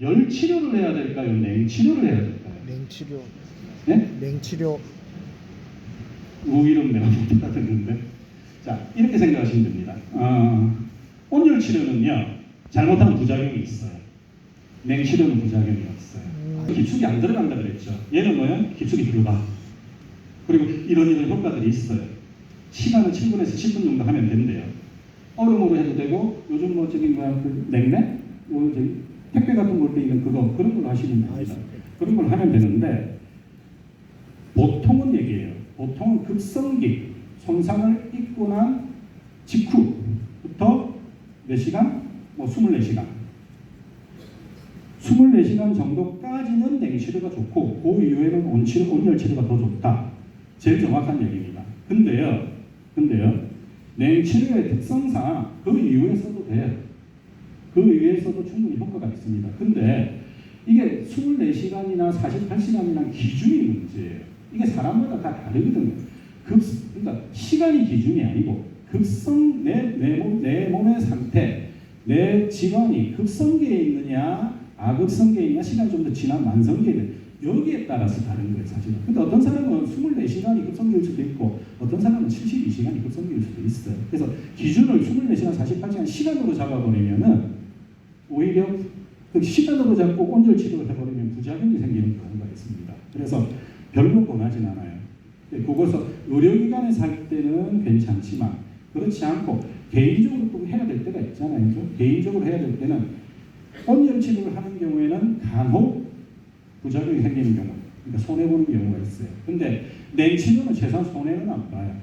열 치료를 해야 될까요? 냉 치료를 해야 될까요? 냉치료, 네? 냉치료. 우이름 내가 못다 듣는데 자 이렇게 생각하시면 됩니다. 어, 온열 치료는요 잘못하면 부작용이 있어요. 냉 치료는 부작용이 없어요. 음. 기축이 안 들어간다 그랬죠. 얘는 뭐야? 기축이 들어가. 그리고 이런 이런 효과들이 있어요. 시간은 7분에서 10분 정도 하면 된대요. 얼음으로 해도 되고 요즘 뭐 저기 뭐야 그 냉매, 요 저기 택배 같은 걸때 있는 그거 그런 걸로 하시면 됩니다. 그런 걸 하면 되는데 보통은 얘기해요. 보통은 급성기 손상을 입고 난 직후부터 몇 시간? 뭐 24시간. 24시간 정도까지는 냉치료가 좋고 그 이후에는 온치료, 온열치료가 더 좋다. 제일 정확한 얘기입니다. 근데요, 근데요, 냉치료의 특성상 그 이후에 써도 돼요. 그 이후에서도 충분히 효과가 있습니다. 근데 이게 24시간이나 48시간이나 기준이 문제예요. 이게 사람마다 다 다르거든요. 급, 그러니까 시간이 기준이 아니고 급성 내, 내, 몸, 내 몸의 상태, 내 질환이 급성기에 있느냐, 아급성기에 있느냐, 시간 좀더 지난 만성기에 있느냐 여기에 따라서 다른 거예요, 사실은. 근데 어떤 사람은 24시간이 급성기일 수도 있고, 어떤 사람은 72시간이 급성기일 수도 있어요. 그래서 기준을 24시간, 48시간 시간으로 잡아버리면은 오히려 그 시간으로 잡고 온열 치료를 해버리면 부작용이 생기는 경우가 있습니다. 그래서 별로 권하진 않아요. 근데 그것을 의료기관에서 할 때는 괜찮지만 그렇지 않고 개인적으로 또 해야 될 때가 있잖아요. 개인적으로 해야 될 때는 온열 치료를 하는 경우에는 간혹 부작용이 생기는 경우, 그러니까 손해 보는 경우가 있어요. 근데 냉치료는 최소한 손해는 안 봐요.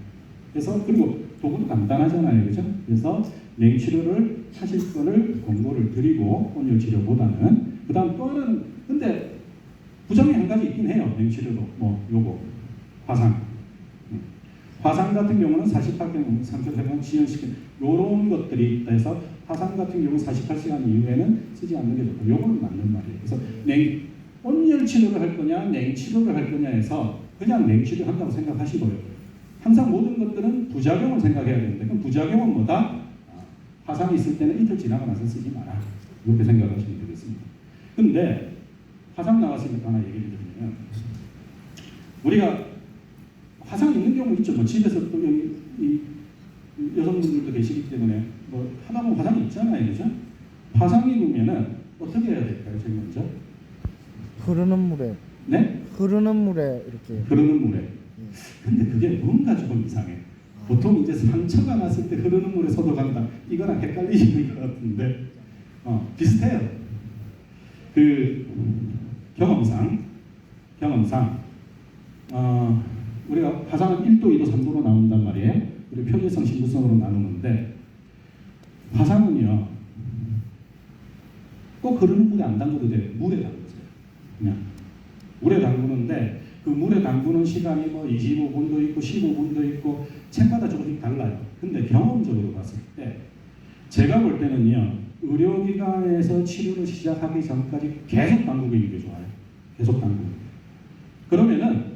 그래서 그리고 도구도 간단하잖아요, 그죠? 그래서 냉치료를 하실 거를 권고를 드리고 온열 치료보다는 그 다음 또 하나는 근데 부작용이 한 가지 있긴 해요. 냉치료도 뭐 요거 화상. 음. 화상 같은 경우는 48경우 상처 회복 지연시킨 요런 것들이 있다 해서 화상 같은 경우 48시간 이후에는 쓰지 않는 게 좋고 요거는 맞는 말이에요. 그래서 냉 온열 치료를 할 거냐 냉 치료를 할 거냐 해서 그냥 냉 치료 한다고 생각하시고요. 항상 모든 것들은 부작용을 생각해야 되는데 그럼 부작용은 뭐다? 아, 화상이 있을 때는 이틀 지나고 나서 쓰지 마라. 이렇게 생각하시면 되겠습니다. 근데 화상 나왔으니까 하나 얘기를 드리면 우리가 화상 있는 경우 있죠. 뭐 집에서 또 여기 이 여성분들도 계시기 때문에 뭐 하다 보면 화상이 있잖아요, 그죠? 화상이 보면은 어떻게 해야 될까요, 제일 먼저? 흐르는 물에, 네? 흐르는 물에 이렇게. 흐르는 물에. 근데 그게 뭔가 조금 이상해. 보통 이제 상처가 났을 때 흐르는 물에 소독한다. 이거랑 헷갈리시는 것 같은데, 어, 비슷해요. 그 경험상, 경험상, 어, 우리가 화상은 1도, 2도, 3도로 나온단 말이에요. 우리 표기성, 신부성으로 나누는데, 화상은요, 꼭 흐르는 물에 안 담궈도 돼요. 물에 담그세요. 그냥. 물에 담그는데, 그 물에 담그는 시간이 뭐 25분도 있고 15분도 있고 책마다 조금씩 달라요. 근데 경험적으로 봤을 때 제가 볼 때는요 의료기관에서 치료를 시작하기 전까지 계속 담그고 있는 게 좋아요. 계속 담그고. 그러면은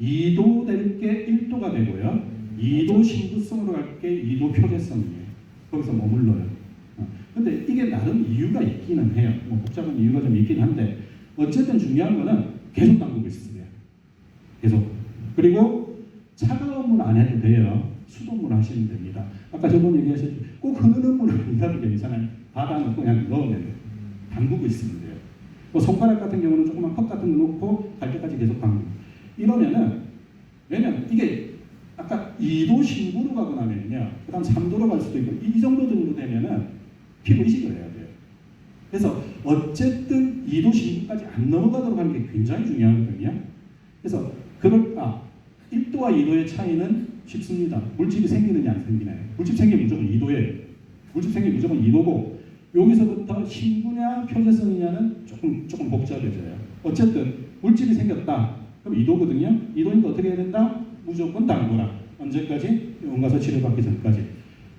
2도 될 게 1도가 되고요. 2도 신부성으로 갈 게 2도 표재성이에요. 거기서 머물러요. 어. 근데 이게 나름 이유가 있기는 해요. 뭐 복잡한 이유가 좀 있긴 한데 어쨌든 중요한 거는 계속 담그고 돼요. 계속. 그리고 차가운 물 안 해도 돼요. 수돗물 하시면 됩니다. 아까 저번 얘기하셨죠. 꼭 흐르는 물을 안 가도 괜찮아요. 바다 넣고 그냥 넣으면 돼요. 담그고 있으면 돼요. 뭐 손가락 같은 경우는 조그만 컵 같은 거 넣고 갈 때까지 계속 담그고. 이러면은 왜냐면 이게 아까 2도 신부로 가고 나면요. 그 다음 3도로 갈 수도 있고 이 정도 정도 되면은 피부 이식을 해야 돼요. 그래서 어쨌든 2도 신부까지 안 넘어가도록 하는 게 굉장히 중요하거든요. 그래서 아 1도와 2도의 차이는 쉽습니다. 물집이 생기느냐 안 생기나요? 물집 생기면 무조건 2도예요. 물집 생기면 무조건 2도고 여기서부터 신부냐 표재성이냐는 조금 조금 복잡해져요. 어쨌든 물집이 생겼다. 그럼 2도거든요. 2도니까 어떻게 해야 된다? 무조건 담그라. 언제까지? 병원 가서 치료받기 전까지.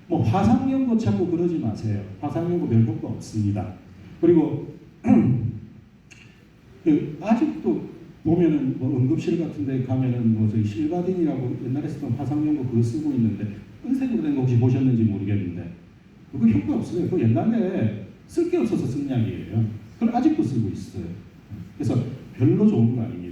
뭐 화상 연고 찾고 그러지 마세요. 화상 연고 별 효과 없습니다. 그리고 그 아직도 보면은 뭐 응급실 같은 데 가면은 뭐 저희 실바딘이라고 옛날에 쓰던 화상 연고 그거 쓰고 있는데 은색으로 된 거 혹시 보셨는지 모르겠는데 그거 효과 없어요. 그거 옛날에 쓸 게 없어서 쓴 약이에요. 그걸 아직도 쓰고 있어요. 그래서 별로 좋은 거 아닙니다.